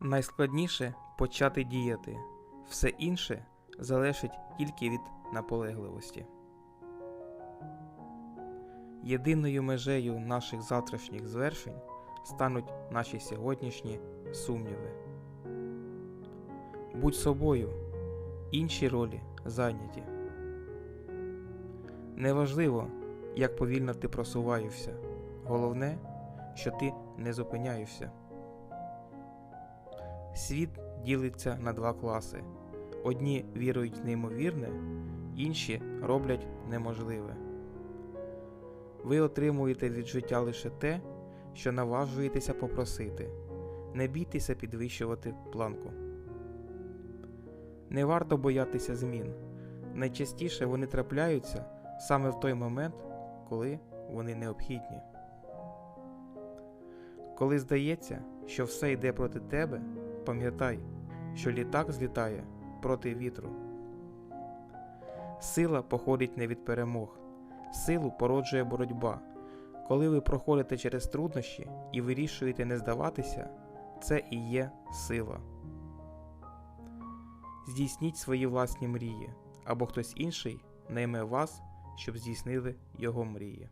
Найскладніше почати діяти. Все інше залежить тільки від наполегливості. Єдиною межею наших завтрашніх звершень стануть наші сьогоднішні сумніви. Будь собою, інші ролі зайняті. Неважливо, як повільно ти просуваєшся. Головне, що ти не зупиняєшся. Світ ділиться на два класи. Одні вірують в неймовірне, інші роблять неможливе. Ви отримуєте від життя лише те, що наважуєтеся попросити. Не бійтеся підвищувати планку. Не варто боятися змін. Найчастіше вони трапляються саме в той момент, коли вони необхідні. Коли здається, що все йде проти тебе, пам'ятай, що літак злітає проти вітру. Сила походить не від перемог, силу породжує боротьба. Коли ви проходите через труднощі і вирішуєте не здаватися, це і є сила. Здійсніть свої власні мрії, або хтось інший найме вас, щоб здійснили його мрії.